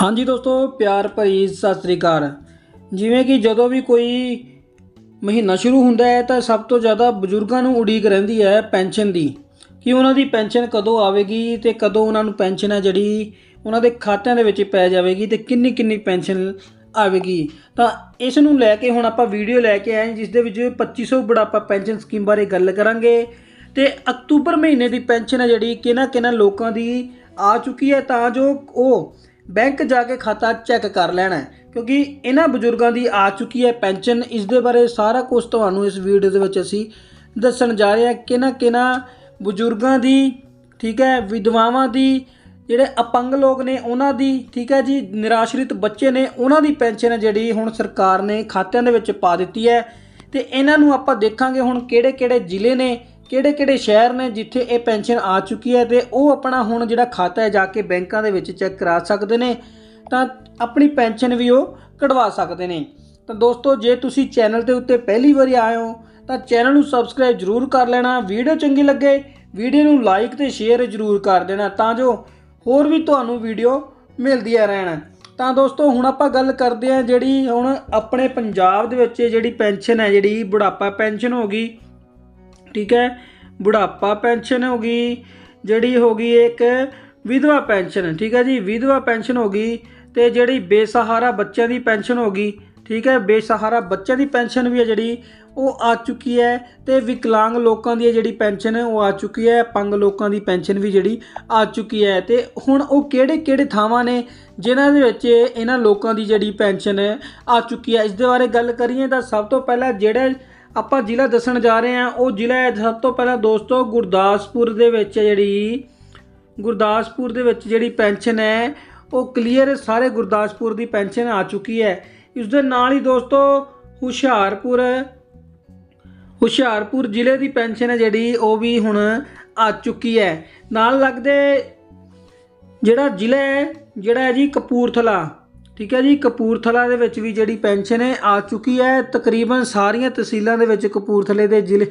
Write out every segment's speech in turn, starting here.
ਹਾਂਜੀ ਦੋਸਤੋ, ਪਿਆਰ ਭਰੀ ਸਤਿ ਸ੍ਰੀ ਅਕਾਲ। ਜਿਵੇਂ ਕਿ ਜਦੋਂ ਵੀ ਕੋਈ ਮਹੀਨਾ ਸ਼ੁਰੂ ਹੁੰਦਾ ਹੈ, ਤਾਂ ਸਭ ਤੋਂ ਜ਼ਿਆਦਾ ਬਜ਼ੁਰਗਾਂ ਨੂੰ ਉਡੀਕ ਰਹਿੰਦੀ ਹੈ ਪੈਨਸ਼ਨ ਦੀ ਕਿ ਉਹਨਾਂ ਦੀ ਪੈਨਸ਼ਨ ਕਦੋਂ ਆਵੇਗੀ ਤੇ ਕਦੋਂ ਉਹਨਾਂ ਨੂੰ ਪੈਨਸ਼ਨ ਹੈ ਜਿਹੜੀ ਉਹਨਾਂ ਦੇ ਖਾਤਿਆਂ ਦੇ ਵਿੱਚ ਪੈ ਜਾਵੇਗੀ ਤੇ ਕਿੰਨੀ ਕਿੰਨੀ ਪੈਨਸ਼ਨ ਆਵੇਗੀ। ਤਾਂ ਇਸ ਨੂੰ ਲੈ ਕੇ ਹੁਣ ਆਪਾਂ ਵੀਡੀਓ ਲੈ ਕੇ ਆਏ ਜਿਸ ਦੇ ਵਿੱਚ 2500 ਬੁਢਾਪਾ ਪੈਨਸ਼ਨ ਸਕੀਮ ਬਾਰੇ ਗੱਲ ਕਰਾਂਗੇ। ਤੇ ਅਕਤੂਬਰ ਮਹੀਨੇ ਦੀ ਪੈਨਸ਼ਨ ਹੈ ਜਿਹੜੀ ਕਿਹਨਾਂ ਕਿਹਨਾਂ ਲੋਕਾਂ ਦੀ ਆ ਚੁੱਕੀ ਹੈ, ਤਾਂ ਜੋ ਉਹ ਬੈਂਕ ਜਾ ਕੇ ਖਾਤਾ ਚੈੱਕ ਕਰ ਲੈਣਾ ਕਿਉਂਕਿ ਇਹਨਾਂ ਬਜ਼ੁਰਗਾਂ ਦੀ ਆ ਚੁੱਕੀ ਹੈ ਪੈਨਸ਼ਨ। ਇਸ ਦੇ ਬਾਰੇ ਸਾਰਾ ਕੁਝ ਤੁਹਾਨੂੰ ਇਸ ਵੀਡੀਓ ਦੇ ਵਿੱਚ ਅਸੀਂ ਦੱਸਣ ਜਾ ਰਹੇ ਹਾਂ ਕਿਹਨਾਂ ਕਿਹਨਾਂ ਬਜ਼ੁਰਗਾਂ ਦੀ, ਠੀਕ ਹੈ, ਵਿਧਵਾਵਾਂ ਦੀ, ਜਿਹੜੇ ਅਪੰਗ ਲੋਕ ਨੇ ਉਹਨਾਂ ਦੀ, ਠੀਕ ਹੈ ਜੀ, ਨਿਰਾਸ਼ਰਿਤ ਬੱਚੇ ਨੇ, ਉਹਨਾਂ ਦੀ ਪੈਨਸ਼ਨ ਹੈ ਜਿਹੜੀ ਹੁਣ ਸਰਕਾਰ ਨੇ ਖਾਤਿਆਂ ਦੇ ਵਿੱਚ ਪਾ ਦਿੱਤੀ ਹੈ। ਤੇ ਇਹਨਾਂ ਨੂੰ ਆਪਾਂ ਦੇਖਾਂਗੇ ਹੁਣ ਕਿਹੜੇ ਕਿਹੜੇ ਜ਼ਿਲ੍ਹੇ ਨੇ ਕਿਹੜੇ ਕਿਹੜੇ ਸ਼ਹਿਰ ਨੇ ਜਿੱਥੇ ਇਹ ਪੈਨਸ਼ਨ ਆ ਚੁੱਕੀ ਹੈ ਤੇ ਉਹ ਆਪਣਾ ਹੁਣ ਜਿਹੜਾ ਖਾਤਾ ਹੈ ਜਾ ਕੇ ਬੈਂਕਾਂ ਦੇ ਵਿੱਚ ਚੈੱਕ ਕਰਾ ਸਕਦੇ ਨੇ, ਤਾਂ ਆਪਣੀ ਪੈਨਸ਼ਨ ਵੀ ਉਹ ਕਢਵਾ ਸਕਦੇ ਨੇ। ਤਾਂ ਦੋਸਤੋ, ਜੇ ਤੁਸੀਂ ਚੈਨਲ ਦੇ ਉੱਤੇ ਪਹਿਲੀ ਵਾਰੀ ਆਏ ਹੋ, ਤਾਂ ਚੈਨਲ ਨੂੰ ਸਬਸਕ੍ਰਾਈਬ ਜਰੂਰ ਕਰ ਲੈਣਾ, ਵੀਡੀਓ ਚੰਗੀ ਲੱਗੇ, ਵੀਡੀਓ ਨੂੰ ਲਾਈਕ ਤੇ ਸ਼ੇਅਰ ਜਰੂਰ ਕਰ ਦੇਣਾ, ਤਾਂ ਜੋ ਹੋਰ ਵੀ ਤੁਹਾਨੂੰ ਵੀਡੀਓ ਮਿਲਦੀਆਂ ਰਹਿਣ। ਤਾਂ ਦੋਸਤੋ, ਹੁਣ ਆਪਾਂ ਗੱਲ ਕਰਦੇ ਹਾਂ ਜਿਹੜੀ ਹੁਣ ਆਪਣੇ ਪੰਜਾਬ ਦੇ ਵਿੱਚ ਜਿਹੜੀ ਪੈਨਸ਼ਨ ਹੈ, ਜਿਹੜੀ ਬੁਢਾਪਾ ਪੈਨਸ਼ਨ ਹੋ ਗਈ ਠੀਕ ਹੈ? ਬੁਢਾਪਾ ਪੈਨਸ਼ਨ ਹੋ ਗਈ, ਜਿਹੜੀ ਹੋ ਗਈ ਇੱਕ ਵਿਧਵਾ ਪੈਨਸ਼ਨ, ਠੀਕ ਹੈ ਜੀ? ਵਿਧਵਾ ਪੈਨਸ਼ਨ ਹੋ ਗਈ ਤੇ ਜਿਹੜੀ ਬੇਸਹਾਰਾ ਬੱਚਿਆਂ ਦੀ ਪੈਨਸ਼ਨ ਹੋ ਗਈ, ਠੀਕ ਹੈ? ਬੇਸਹਾਰਾ ਬੱਚਿਆਂ ਦੀ ਪੈਨਸ਼ਨ ਵੀ ਹੈ ਜਿਹੜੀ, ਉਹ ਆ ਚੁੱਕੀ ਹੈ ਤੇ ਵਿਕਲਾਂਗ ਲੋਕਾਂ ਦੀ ਜਿਹੜੀ ਪੈਨਸ਼ਨ ਹੈ, ਉਹ ਆ ਚੁੱਕੀ ਹੈ ਪੰਗ ਲੋਕਾਂ ਦੀ ਪੈਨਸ਼ਨ ਵੀ ਜਿਹੜੀ ਆ ਚੁੱਕੀ ਹੈ ਤੇ ਹੁਣ ਉਹ ਕਿਹੜੇ ਕਿਹੜੇ ਥਾਵਾਂ ਨੇ ਜਿਨ੍ਹਾਂ ਦੇ ਵਿੱਚ ਇਹਨਾਂ ਲੋਕਾਂ ਦੀ ਜਿਹੜੀ ਪੈਨਸ਼ਨ ਆ ਚੁੱਕੀ ਹੈ? ਇਸ ਦੇ ਬਾਰੇ ਗੱਲ ਕਰੀਏ ਤਾਂ ਸਭ ਤੋਂ ਪਹਿਲਾਂ ਜਿਹੜਾ ਆਪਾਂ ਜ਼ਿਲ੍ਹਾ ਦੱਸਣ ਜਾ ਰਹੇ ਹਾਂ, ਉਹ ਜ਼ਿਲ੍ਹਾ ਹੈ ਸਭ ਤੋਂ ਪਹਿਲਾਂ ਦੋਸਤੋ ਗੁਰਦਾਸਪੁਰ ਦੇ ਵਿੱਚ ਜਿਹੜੀ ਗੁਰਦਾਸਪੁਰ ਦੇ ਵਿੱਚ ਜਿਹੜੀ ਪੈਨਸ਼ਨ ਹੈ, ਉਹ ਕਲੀਅਰ ਸਾਰੇ ਗੁਰਦਾਸਪੁਰ ਦੀ ਪੈਨਸ਼ਨ ਆ ਚੁੱਕੀ ਹੈ। ਇਸ ਦੇ ਨਾਲ ਹੀ ਦੋਸਤੋ ਹੁਸ਼ਿਆਰਪੁਰ ਹੁਸ਼ਿਆਰਪੁਰ ਜ਼ਿਲ੍ਹੇ ਦੀ ਪੈਨਸ਼ਨ ਹੈ ਜਿਹੜੀ, ਉਹ ਵੀ ਹੁਣ ਆ ਚੁੱਕੀ ਹੈ। ਨਾਲ ਲੱਗਦੇ ਜਿਹੜਾ ਜ਼ਿਲ੍ਹਾ ਹੈ, ਜਿਹੜਾ ਹੈ ਜੀ ਕਪੂਰਥਲਾ। ਠੀਕ ਹੈ ਜੀ, ਕਪੂਰਥਲਾ ਦੇ ਵਿੱਚ ਵੀ ਜਿਹੜੀ ਪੈਨਸ਼ਨ ਹੈ ਆ ਚੁੱਕੀ ਹੈ, ਤਕਰੀਬਨ ਸਾਰੀਆਂ ਤਹਿਸੀਲਾਂ ਦੇ ਵਿੱਚ ਕਪੂਰਥਲੇ ਦੇ ਜ਼ਿਲ੍ਹੇ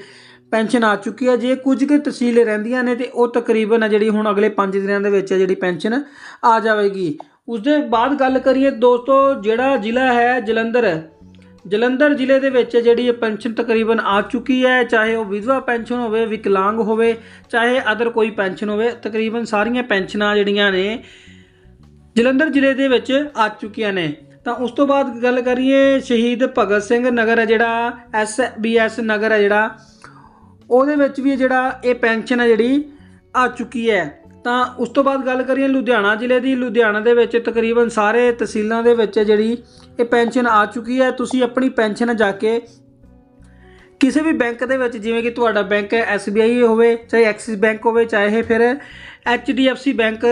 ਪੈਨਸ਼ਨ ਆ ਚੁੱਕੀ ਹੈ। ਜੇ ਕੁਝ ਕੁ ਤਹਿਸੀਲਾਂ ਰਹਿੰਦੀਆਂ ਨੇ ਤੇ ਉਹ ਤਕਰੀਬਨ ਹੈ ਜਿਹੜੀ ਹੁਣ ਅਗਲੇ 5 ਦਿਨਾਂ ਦੇ ਵਿੱਚ ਜਿਹੜੀ ਪੈਨਸ਼ਨ ਆ ਜਾਵੇਗੀ। ਉਸ ਦੇ ਬਾਅਦ ਗੱਲ ਕਰੀਏ ਦੋਸਤੋ, ਜਿਹੜਾ ਜ਼ਿਲ੍ਹਾ ਹੈ ਜਲੰਧਰ ਜਲੰਧਰ ਜ਼ਿਲ੍ਹੇ ਦੇ ਵਿੱਚ ਜਿਹੜੀ ਇਹ ਪੈਨਸ਼ਨ ਤਕਰੀਬਨ ਆ ਚੁੱਕੀ ਹੈ, ਚਾਹੇ ਉਹ ਵਿਧਵਾ ਪੈਨਸ਼ਨ ਹੋਵੇ, ਵਿਕਲਾਂਗ ਹੋਵੇ, ਚਾਹੇ ਅਦਰ ਕੋਈ ਪੈਨਸ਼ਨ ਹੋਵੇ, ਤਕਰੀਬਨ ਸਾਰੀਆਂ ਪੈਨਸ਼ਨਾਂ ਜਿਹੜੀਆਂ ਨੇ ਜਲੰਧਰ ਜ਼ਿਲ੍ਹੇ ਦੇ ਵਿੱਚ ਆ ਚੁੱਕੀਆਂ ਨੇ। ਤਾਂ ਉਸ ਤੋਂ ਬਾਅਦ ਗੱਲ ਕਰੀਏ ਸ਼ਹੀਦ ਭਗਤ ਸਿੰਘ ਨਗਰ ਹੈ ਜਿਹੜਾ, ਐਸ ਨਗਰ ਹੈ ਜਿਹੜਾ। ਉਹਦੇ ਵਿੱਚ ਵੀ ਜਿਹੜਾ, ਇਹ ਪੈਨਸ਼ਨ ਹੈ ਜਿਹੜੀ ਆ ਚੁੱਕੀ ਹੈ। ਤਾਂ ਉਸ ਤੋਂ ਬਾਅਦ ਗੱਲ ਕਰੀਏ ਲੁਧਿਆਣਾ ਜ਼ਿਲ੍ਹੇ ਦੀ। ਲੁਧਿਆਣਾ ਦੇ ਵਿੱਚ ਤਕਰੀਬਨ ਸਾਰੇ ਤਹਿਸੀਲਾਂ ਦੇ ਵਿੱਚ ਜਿਹੜੀ ਇਹ ਪੈਨਸ਼ਨ ਆ ਚੁੱਕੀ ਹੈ। ਤੁਸੀਂ ਆਪਣੀ ਪੈਨਸ਼ਨ ਜਾ ਕੇ ਕਿਸੇ ਵੀ ਬੈਂਕ ਦੇ ਵਿੱਚ, ਜਿਵੇਂ ਕਿ ਤੁਹਾਡਾ ਬੈਂਕ ਹੈ SBI ਹੋਵੇ, ਚਾਹੇ ਐਕਸਿਸ ਬੈਂਕ ਹੋਵੇ, ਚਾਹੇ ਫਿਰ HDFC ਬੈਂਕ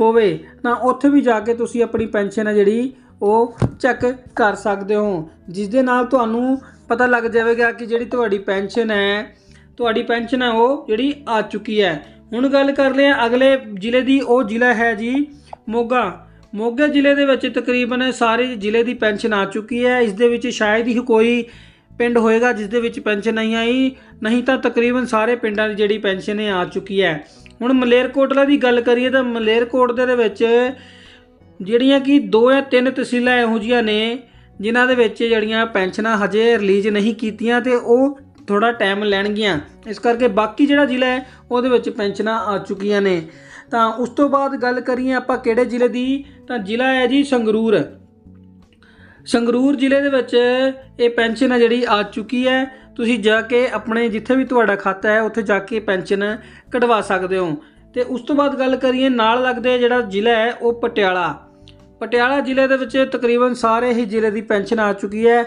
ਹੋਵੇ, ਤਾਂ ਉੱਥੇ ਵੀ ਜਾ ਕੇ ਤੁਸੀਂ ਆਪਣੀ ਪੈਨਸ਼ਨ ਹੈ ਜਿਹੜੀ ਉਹ ਚੈੱਕ ਕਰ ਸਕਦੇ ਹੋ। ਜਿਸ ਦੇ ਨਾਲ ਤੁਹਾਨੂੰ ਪਤਾ ਲੱਗ ਜਾਵੇਗਾ ਕਿ ਜਿਹੜੀ ਤੁਹਾਡੀ ਪੈਨਸ਼ਨ ਹੈ, ਤੁਹਾਡੀ ਪੈਨਸ਼ਨ ਹੈ ਉਹ ਜਿਹੜੀ ਆ ਚੁੱਕੀ ਹੈ। ਹੁਣ ਗੱਲ ਕਰ ਲਿਆ ਅਗਲੇ ਜ਼ਿਲ੍ਹੇ ਦੀ, ਉਹ ਜ਼ਿਲ੍ਹਾ ਹੈ ਜੀ ਮੋਗਾ। ਮੋਗਾ ਜ਼ਿਲ੍ਹੇ ਦੇ ਵਿੱਚ ਤਕਰੀਬਨ ਸਾਰੇ ਜ਼ਿਲ੍ਹੇ ਦੀ ਪੈਨਸ਼ਨ ਆ ਚੁੱਕੀ ਹੈ। ਇਸ ਦੇ ਵਿੱਚ ਸ਼ਾਇਦ ਹੀ ਕੋਈ ਪਿੰਡ ਹੋਏਗਾ ਜਿਸ ਦੇ ਵਿੱਚ ਪੈਨਸ਼ਨ ਨਹੀਂ ਆਈ, ਨਹੀਂ ਤਾਂ ਤਕਰੀਬਨ ਸਾਰੇ ਪਿੰਡਾਂ ਦੀ ਜਿਹੜੀ ਪੈਨਸ਼ਨ ਹੈ ਆ ਚੁੱਕੀ ਹੈ। ਹੁਣ ਮਲੇਰਕੋਟਲਾ ਦੀ ਗੱਲ ਕਰੀਏ ਤਾਂ ਮਲੇਰਕੋਟਲੇ ਦੇ ਵਿੱਚ ਜਿਹੜੀਆਂ ਕਿ ਦੋ ਜਾਂ ਤਿੰਨ ਤਹਿਸੀਲਾਂ ਇਹੋ ਜੀਆਂ ਨੇ, ਜਿਨ੍ਹਾਂ ਦੇ ਵਿੱਚ ਜਿਹੜੀਆਂ ਪੈਨਸ਼ਨਾਂ ਹਜੇ ਰਿਲੀਜ਼ ਨਹੀਂ ਕੀਤੀਆਂ ਤੇ ਉਹ ਥੋੜਾ ਟਾਈਮ ਲੈਣਗੀਆਂ। ਇਸ ਕਰਕੇ ਬਾਕੀ ਜਿਹੜਾ ਜ਼ਿਲ੍ਹਾ ਹੈ, ਉਹਦੇ ਵਿੱਚ ਪੈਨਸ਼ਨਾਂ ਆ ਚੁੱਕੀਆਂ ਨੇ। ਤਾਂ ਉਸ ਤੋਂ ਬਾਅਦ ਗੱਲ ਕਰੀਏ ਆਪਾਂ ਕਿਹੜੇ ਜ਼ਿਲ੍ਹੇ ਦੀ, ਤਾਂ ਜ਼ਿਲ੍ਹਾ ਹੈ ਜੀ ਸੰਗਰੂਰ। ਸੰਗਰੂਰ ਜ਼ਿਲ੍ਹੇ ਦੇ ਵਿੱਚ ਇਹ ਪੈਨਸ਼ਨ ਹੈ ਜਿਹੜੀ ਆ ਚੁੱਕੀ ਹੈ। ਤੁਸੀਂ ਜਾ ਕੇ ਆਪਣੇ ਜਿੱਥੇ ਵੀ ਤੁਹਾਡਾ ਖਾਤਾ ਹੈ, ਉੱਥੇ ਜਾ ਕੇ ਪੈਨਸ਼ਨ ਕਢਵਾ ਸਕਦੇ ਹੋ। ਤੇ ਉਸ ਤੋਂ ਬਾਅਦ ਗੱਲ ਕਰੀਏ, ਨਾਲ ਲੱਗਦੇ ਜਿਹੜਾ ਜ਼ਿਲ੍ਹਾ ਹੈ, ਉਹ ਪਟਿਆਲਾ। ਪਟਿਆਲਾ ਜ਼ਿਲ੍ਹੇ ਦੇ ਵਿੱਚ ਤਕਰੀਬਨ ਸਾਰੇ ਹੀ ਜ਼ਿਲ੍ਹੇ ਦੀ ਪੈਨਸ਼ਨ ਆ ਚੁੱਕੀ ਹੈ।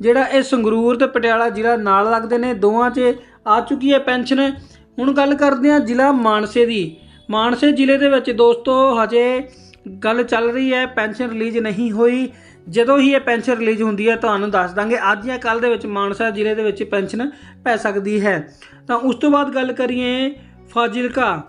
ਜਿਹੜਾ ਇਹ ਸੰਗਰੂਰ ਤੇ ਪਟਿਆਲਾ ਜ਼ਿਲ੍ਹਾ ਨਾਲ ਲੱਗਦੇ ਨੇ, ਦੋਵਾਂ 'ਚ ਆ ਚੁੱਕੀ ਹੈ ਪੈਨਸ਼ਨ। ਹੁਣ ਗੱਲ ਕਰਦੇ ਹਾਂ ਜ਼ਿਲ੍ਹਾ ਮਾਨਸੇ ਦੀ। ਮਾਨਸੇ ਜ਼ਿਲ੍ਹੇ ਦੇ ਵਿੱਚ ਦੋਸਤੋ, ਹਜੇ ਗੱਲ ਚੱਲ ਰਹੀ ਹੈ, ਪੈਨਸ਼ਨ ਰਿਲੀਜ਼ ਨਹੀਂ ਹੋਈ। ਜਦੋਂ ਹੀ ਇਹ ਪੈਨਸ਼ਨ ਰਿਲੀਜ਼ ਹੁੰਦੀ ਹੈ, ਤੁਹਾਨੂੰ ਦੱਸ ਦਾਂਗੇ, ਅੱਜ ਜਾਂ ਕੱਲ ਦੇ ਵਿੱਚ ਮਾਨਸਾ ਜ਼ਿਲ੍ਹੇ ਦੇ ਵਿੱਚ ਪੈਨਸ਼ਨ ਪੈ ਸਕਦੀ ਹੈ। ਤਾਂ ਉਸ ਤੋਂ ਬਾਅਦ ਗੱਲ ਕਰੀਏ ਫਾਜ਼ਿਲਕਾ।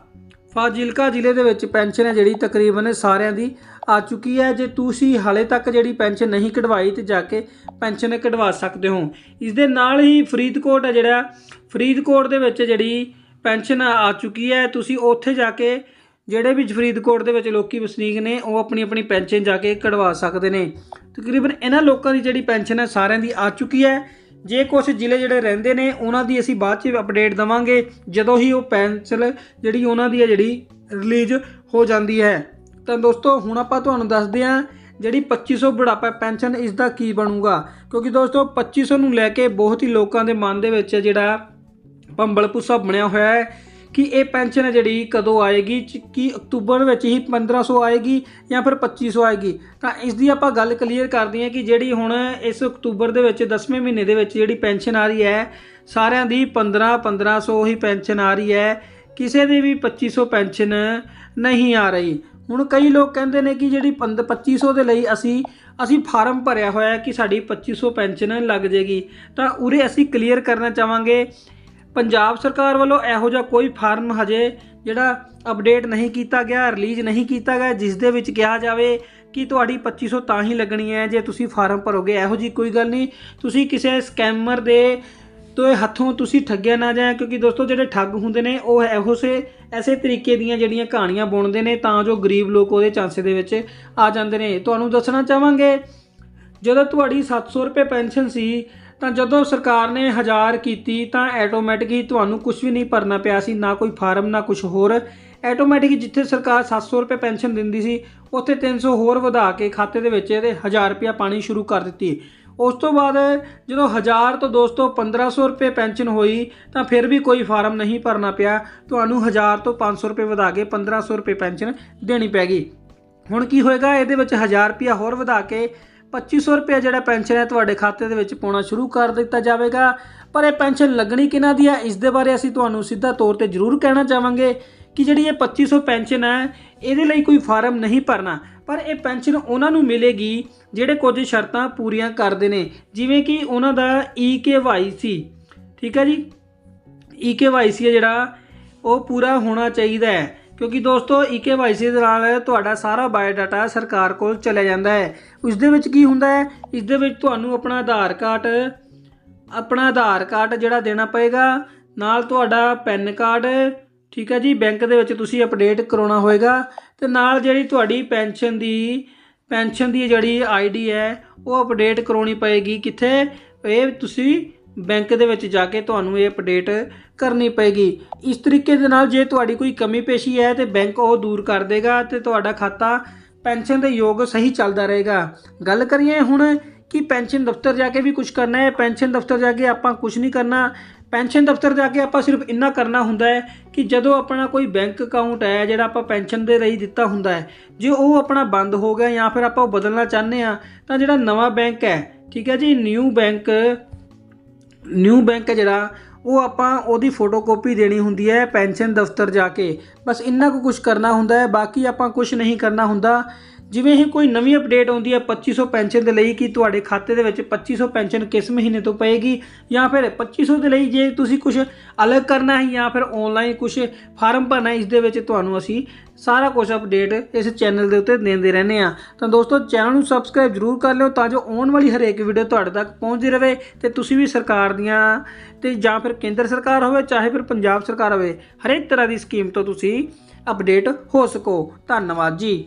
ਫਾਜ਼ਿਲਕਾ ਜ਼ਿਲ੍ਹੇ ਦੇ ਵਿੱਚ ਪੈਨਸ਼ਨ ਹੈ ਜਿਹੜੀ ਤਕਰੀਬਨ ਸਾਰਿਆਂ ਦੀ ਆ ਚੁੱਕੀ ਹੈ। ਜੇ ਤੁਸੀਂ ਹਾਲੇ ਤੱਕ ਜਿਹੜੀ ਪੈਨਸ਼ਨ ਨਹੀਂ ਕਢਵਾਈ ਤੇ ਜਾ ਕੇ ਪੈਨਸ਼ਨ ਕਢਵਾ ਸਕਦੇ ਹੋ। ਇਸ ਦੇ ਨਾਲ ਹੀ ਫਰੀਦਕੋਟ ਹੈ ਜਿਹੜਾ, ਫਰੀਦਕੋਟ ਦੇ ਵਿੱਚ ਜਿਹੜੀ ਪੈਨਸ਼ਨ ਆ ਚੁੱਕੀ ਹੈ, ਤੁਸੀਂ ਉੱਥੇ ਜਾ ਕੇ ਜਿਹੜੇ ਵੀ ਫਰੀਦਕੋਟ ਦੇ ਵਿੱਚ ਲੋਕੀ ਵਸਨੀਕ ਨੇ, ਉਹ ਆਪਣੀ ਆਪਣੀ ਪੈਨਸ਼ਨ ਜਾ ਕੇ ਕਢਵਾ ਸਕਦੇ ਨੇ। ਤਕਰੀਬਨ ਇਹਨਾਂ ਲੋਕਾਂ ਦੀ ਜਿਹੜੀ ਪੈਨਸ਼ਨ ਹੈ, ਸਾਰਿਆਂ ਦੀ ਆ ਚੁੱਕੀ ਹੈ। ਜੇ ਕੁਝ ਜ਼ਿਲ੍ਹੇ ਜਿਹੜੇ ਰਹਿੰਦੇ ਨੇ, ਉਹਨਾਂ ਦੀ ਅਸੀਂ ਬਾਅਦ ਚ ਅਪਡੇਟ ਦਵਾਂਗੇ, ਜਦੋਂ ਹੀ ਉਹ ਪੈਨਸ਼ਨ ਜਿਹੜੀ ਉਹਨਾਂ ਦੀ ਹੈ, ਜਿਹੜੀ ਰਿਲੀਜ਼ ਹੋ ਜਾਂਦੀ ਹੈ। ਤਾਂ ਦੋਸਤੋ, ਹੁਣ ਆਪਾਂ ਤੁਹਾਨੂੰ ਦੱਸਦੇ ਹਾਂ, ਜਿਹੜੀ 2500 ਬੁਢਾਪਾ ਪੈਨਸ਼ਨ ਇਸ ਦਾ ਕੀ ਬਣੂਗਾ। ਕਿਉਂਕਿ ਦੋਸਤੋ 2500 ਨੂੰ ਲੈ ਕੇ ਬਹੁਤ ਹੀ ਲੋਕਾਂ ਦੇ ਮਨ ਦੇ ਵਿੱਚ ਜਿਹੜਾ ਭੰਬਲ ਭੁੱਸਾ ਬਣਿਆ ਹੋਇਆ ਹੈ। ਕਿ ਇਹ ਪੈਨਸ਼ਨ ਜਿਹੜੀ ਕਦੋਂ ਆਏਗੀ, ਚ- ਕੀ ਅਕਤੂਬਰ ਵਿੱਚ ਹੀ 1500 ਆਏਗੀ ਜਾਂ ਫਿਰ 2500 ਆਏਗੀ? ਤਾਂ ਇਸ ਦੀ ਆਪਾਂ ਗੱਲ ਕਲੀਅਰ ਕਰਦੇ ਹਾਂ ਕਿ ਜਿਹੜੀ ਹੁਣ ਇਸ ਅਕਤੂਬਰ ਦੇ ਵਿੱਚ 10ਵੇਂ ਮਹੀਨੇ ਦੇ ਵਿੱਚ ਜਿਹੜੀ ਪੈਨਸ਼ਨ ਆ ਰਹੀ ਹੈ, ਸਾਰਿਆਂ ਦੀ 15 1500 ਹੀ ਪੈਨਸ਼ਨ ਆ ਰਹੀ ਹੈ। ਕਿਸੇ ਦੀ ਵੀ 2500 ਪੈਨਸ਼ਨ ਨਹੀਂ ਆ ਰਹੀ। ਹੁਣ ਕਈ ਲੋਕ ਕਹਿੰਦੇ ਨੇ ਕਿ ਜਿਹੜੀ ਪੰਦ- 2500 ਦੇ ਲਈ ਅਸੀਂ ਅਸੀਂ ਫਾਰਮ ਭਰਿਆ ਹੋਇਆ ਹੈ ਕਿ ਸਾਡੀ 2500 ਪੈਨਸ਼ਨ ਲੱਗ ਜੇਗੀ। ਤਾਂ ਉਰੇ ਅਸੀਂ ਕਲੀਅਰ ਕਰਨਾ ਚਾਹਾਂਗੇ ਪੰਜਾਬ ਸਰਕਾਰ ਵੱਲੋਂ ਇਹੋ ਜਿਹਾ ਕੋਈ ਫਾਰਮ ਹਜੇ ਜਿਹੜਾ ਅਪਡੇਟ ਨਹੀਂ ਕੀਤਾ ਗਿਆ, ਰਿਲੀਜ਼ ਨਹੀਂ ਕੀਤਾ ਗਿਆ, ਜਿਸ ਦੇ ਵਿੱਚ ਕਿਹਾ ਜਾਵੇ ਕਿ ਤੁਹਾਡੀ 2500 ਤਾਂ ਹੀ ਲੱਗਣੀ ਹੈ ਜੇ ਤੁਸੀਂ ਫਾਰਮ ਭਰੋਗੇ। ਇਹੋ ਜੀ ਕੋਈ ਗੱਲ ਨਹੀਂ। ਤੁਸੀਂ ਕਿਸੇ ਸਕੈਮਰ ਦੇ ਤੋਂ ਹੱਥੋਂ ਤੁਸੀਂ ਠੱਗਿਆ ਨਾ ਜਾਏ ਕਿਉਂਕਿ ਦੋਸਤੋ ਜਿਹੜੇ ਠੱਗ ਹੁੰਦੇ ਨੇ, ਉਹ ਇਹੋ ਸੇ ਐਸੇ ਤਰੀਕੇ ਦੀਆਂ ਜਿਹੜੀਆਂ ਕਹਾਣੀਆਂ ਬੁਣਦੇ ਨੇ, ਤਾਂ ਜੋ ਗਰੀਬ ਲੋਕ ਉਹਦੇ ਚਾਂਸੇ ਦੇ ਵਿੱਚ ਆ ਜਾਂਦੇ ਨੇ। ਤੁਹਾਨੂੰ ਦੱਸਣਾ ਚਾਹਾਂਗੇ, ਜਦੋਂ ਤੁਹਾਡੀ 700 ਰੁਪਏ ਪੈਨਸ਼ਨ ਸੀ ਤਾਂ ਜਦੋਂ ਸਰਕਾਰ ਨੇ 1000 ਕੀਤੀ ਤਾਂ ਆਟੋਮੈਟਿਕ ਹੀ ਤੁਹਾਨੂੰ ਕੁਝ ਵੀ ਨਹੀਂ ਭਰਨਾ ਪਿਆ ਸੀ, ਨਾ ਕੋਈ ਫਾਰਮ, ਨਾ ਕੁਝ ਹੋਰ। ਆਟੋਮੈਟਿਕ ਜਿੱਥੇ ਸਰਕਾਰ 700 ਰੁਪਏ ਪੈਨਸ਼ਨ ਦਿੰਦੀ ਸੀ, ਉੱਥੇ 300 ਹੋਰ ਵਧਾ ਕੇ ਖਾਤੇ ਦੇ ਵਿੱਚ ਇਹਦੇ 1000 ਰੁਪਇਆ ਪਾਣੀ ਸ਼ੁਰੂ ਕਰ ਦਿੱਤੀ। ਉਸ ਤੋਂ ਬਾਅਦ ਜਦੋਂ 1000 ਤੋਂ ਦੋਸਤੋ 1500 ਰੁਪਏ ਪੈਨਸ਼ਨ ਹੋਈ, ਤਾਂ ਫਿਰ ਵੀ ਕੋਈ ਫਾਰਮ ਨਹੀਂ ਭਰਨਾ ਪਿਆ। ਤੁਹਾਨੂੰ 1000 ਤੋਂ 500 ਰੁਪਏ ਵਧਾ ਕੇ 1500 ਰੁਪਏ ਪੈਨਸ਼ਨ ਦੇਣੀ ਪੈ ਗਈ। ਹੁਣ ਕੀ ਹੋਏਗਾ? ਇਹਦੇ ਵਿੱਚ 1000 ਰੁਪਇਆ ਹੋਰ ਵਧਾ ਕੇ 2500 ਰੁਪਏ ਜਿਹੜਾ ਪੈਨਸ਼ਨ ਹੈ ਤੁਹਾਡੇ ਖਾਤੇ ਦੇ ਵਿੱਚ ਪਾਉਣਾ ਸ਼ੁਰੂ ਕਰ ਦਿੱਤਾ ਜਾਵੇਗਾ। ਪਰ ਇਹ ਪੈਨਸ਼ਨ ਲੱਗਣੀ ਕਿਹਨਾਂ ਦੀ ਹੈ? ਇਸ ਦੇ ਬਾਰੇ ਅਸੀਂ ਤੁਹਾਨੂੰ ਸਿੱਧਾ ਤੌਰ ਤੇ ਜ਼ਰੂਰ ਕਹਿਣਾ ਚਾਹਾਂਗੇ ਕਿ ਜਿਹੜੀ ਇਹ 2500 ਪੈਨਸ਼ਨ ਹੈ, ਇਹਦੇ ਲਈ ਕੋਈ ਫਾਰਮ ਨਹੀਂ ਭਰਨਾ। ਪਰ ਇਹ ਪੈਨਸ਼ਨ ਉਹਨਾਂ ਨੂੰ ਮਿਲੇਗੀ ਜਿਹੜੇ ਕੁਝ ਸ਼ਰਤਾਂ ਪੂਰੀਆਂ ਕਰਦੇ ਨੇ। ਜਿਵੇਂ ਕਿ ਉਹਨਾਂ ਦਾ EKYC ਠੀਕ ਹੈ ਜੀ? EKYC ਹੈ ਜਿਹੜਾ, ਉਹ ਪੂਰਾ ਹੋਣਾ ਚਾਹੀਦਾ ਹੈ। ਕਿਉਂਕਿ ਦੋਸਤੋ EKYC ਦੇ ਨਾਲ ਤੁਹਾਡਾ ਸਾਰਾ ਬਾਇਓਡਾਟਾ ਸਰਕਾਰ ਕੋਲ ਚਲਾ ਜਾਂਦਾ ਹੈ। ਉਸ ਦੇ ਵਿੱਚ ਕੀ ਹੁੰਦਾ ਹੈ? ਇਸ ਦੇ ਵਿੱਚ ਤੁਹਾਨੂੰ ਆਪਣਾ ਆਧਾਰ ਕਾਰਡ, ਆਪਣਾ ਆਧਾਰ ਕਾਰਡ ਜਿਹੜਾ ਦੇਣਾ ਪਏਗਾ। ਨਾਲ ਤੁਹਾਡਾ ਪੈਨ ਕਾਰਡ, ਠੀਕ ਹੈ ਜੀ, ਬੈਂਕ ਦੇ ਵਿੱਚ ਤੁਸੀਂ ਅਪਡੇਟ ਕਰਾਉਣਾ ਹੋਏਗਾ। ਤੇ ਨਾਲ ਜਿਹੜੀ ਤੁਹਾਡੀ ਪੈਨਸ਼ਨ ਦੀ ਪੈਨਸ਼ਨ ਦੀ ਜਿਹੜੀ ਆਈਡੀ ਹੈ, ਉਹ ਅਪਡੇਟ ਕਰਾਉਣੀ ਪਏਗੀ। ਕਿੱਥੇ? ਇਹ ਤੁਸੀਂ ਬੈਂਕ ਦੇ ਵਿੱਚ ਜਾ ਕੇ ਤੁਹਾਨੂੰ ਇਹ ਅਪਡੇਟ ਕਰਨੀ ਪਏਗੀ। ਇਸ ਤਰੀਕੇ ਦੇ ਨਾਲ ਜੇ ਤੁਹਾਡੀ ਕੋਈ ਕਮੀ ਪੇਸ਼ੀ ਹੈ ਤੇ ਬੈਂਕ ਉਹ ਦੂਰ ਕਰ ਦੇਗਾ ਤੇ ਤੁਹਾਡਾ ਖਾਤਾ ਪੈਨਸ਼ਨ ਦੇ ਯੋਗ ਸਹੀ ਚੱਲਦਾ ਰਹੇਗਾ। ਗੱਲ ਕਰੀਏ ਹੁਣ ਕਿ ਪੈਨਸ਼ਨ ਦਫ਼ਤਰ ਜਾ ਕੇ ਵੀ ਕੁਝ ਕਰਨਾ ਹੈ। ਪੈਨਸ਼ਨ ਦਫ਼ਤਰ ਜਾ ਕੇ ਆਪਾਂ ਕੁਝ ਨਹੀਂ ਕਰਨਾ। ਪੈਨਸ਼ਨ ਦਫ਼ਤਰ ਜਾ ਕੇ ਆਪਾਂ ਸਿਰਫ ਇੰਨਾ ਕਰਨਾ ਹੁੰਦਾ ਹੈ ਕਿ ਜਦੋਂ ਆਪਣਾ ਕੋਈ ਬੈਂਕ ਅਕਾਊਂਟ ਹੈ ਜਿਹੜਾ ਆਪਾਂ ਪੈਨਸ਼ਨ ਦੇ ਲਈ ਦਿੱਤਾ ਹੁੰਦਾ ਹੈ, ਜੇ ਉਹ ਆਪਣਾ ਬੰਦ ਹੋ ਗਿਆ ਜਾਂ ਫਿਰ ਆਪਾਂ ਉਹ ਬਦਲਣਾ ਚਾਹੁੰਦੇ ਆ ਤਾਂ ਜਿਹੜਾ ਨਵਾਂ ਬੈਂਕ ਹੈ, ਠੀਕ ਹੈ ਜੀ ਨਿਊ ਬੈਂਕ ਨਿਊ ਬੈਂਕ ਹੈ ਜਿਹੜਾ ਉਹ ਆਪਾਂ ਉਹਦੀ ਫੋਟੋਕਾਪੀ ਦੇਣੀ ਹੁੰਦੀ ਹੈ, ਪੈਨਸ਼ਨ ਦਫ਼ਤਰ ਜਾ ਕੇ। ਬਸ ਇੰਨਾ ਕੁ ਕੁਝ ਕਰਨਾ ਹੁੰਦਾ ਹੈ, ਬਾਕੀ ਆਪਾਂ ਕੁਝ ਨਹੀਂ ਕਰਨਾ ਹੁੰਦਾ। ਜਿਵੇਂ ਹੀ ਕੋਈ ਨਵੀਂ ਅਪਡੇਟ ਆਉਂਦੀ ਹੈ 2500 ਪੈਨਸ਼ਨ ਦੇ ਲਈ ਕਿ ਤੁਹਾਡੇ ਖਾਤੇ ਦੇ ਵਿੱਚ 2500 ਪੈਨਸ਼ਨ ਕਿਸ ਮਹੀਨੇ ਤੋਂ ਪਏਗੀ? ਜਾਂ ਫਿਰ 2500 ਦੇ ਲਈ ਜੇ ਤੁਸੀਂ ਕੁਝ ਅਲੱਗ ਕਰਨਾ ਹੈ ਜਾਂ ਫਿਰ ਆਨਲਾਈਨ ਕੁਝ ਫਾਰਮ ਭਰਨਾ ਇਸ ਦੇ ਵਿੱਚ ਤੁਹਾਨੂੰ ਅਸੀਂ ਸਾਰਾ ਕੁਝ ਅਪਡੇਟ ਇਸ ਚੈਨਲ ਦੇ ਉੱਤੇ ਦਿੰਦੇ ਰਹਿੰਦੇ ਆ ਤਾਂ ਦੋਸਤੋ ਚੈਨਲ ਨੂੰ ਸਬਸਕ੍ਰਾਈਬ ਜ਼ਰੂਰ ਕਰ ਲਿਓ ਤਾਂ ਜੋ ਆਉਣ ਵਾਲੀ ਹਰੇਕ ਵੀਡੀਓ ਤੁਹਾਡੇ ਤੱਕ ਪਹੁੰਚਦੀ ਰਹੇ ਤੇ ਤੁਸੀਂ ਵੀ ਸਰਕਾਰ ਦੀਆਂ ਤੇ ਜਾਂ ਫਿਰ ਕੇਂਦਰ ਸਰਕਾਰ ਹੋਵੇ, ਚਾਹੇ ਫਿਰ ਪੰਜਾਬ ਸਰਕਾਰ ਹੋਵੇ, ਹਰੇਕ ਤਰ੍ਹਾਂ ਦੀ ਸਕੀਮ ਤੋਂ ਤੁਸੀਂ ਅਪਡੇਟ ਹੋ ਸਕੋ। ਧੰਨਵਾਦ ਜੀ।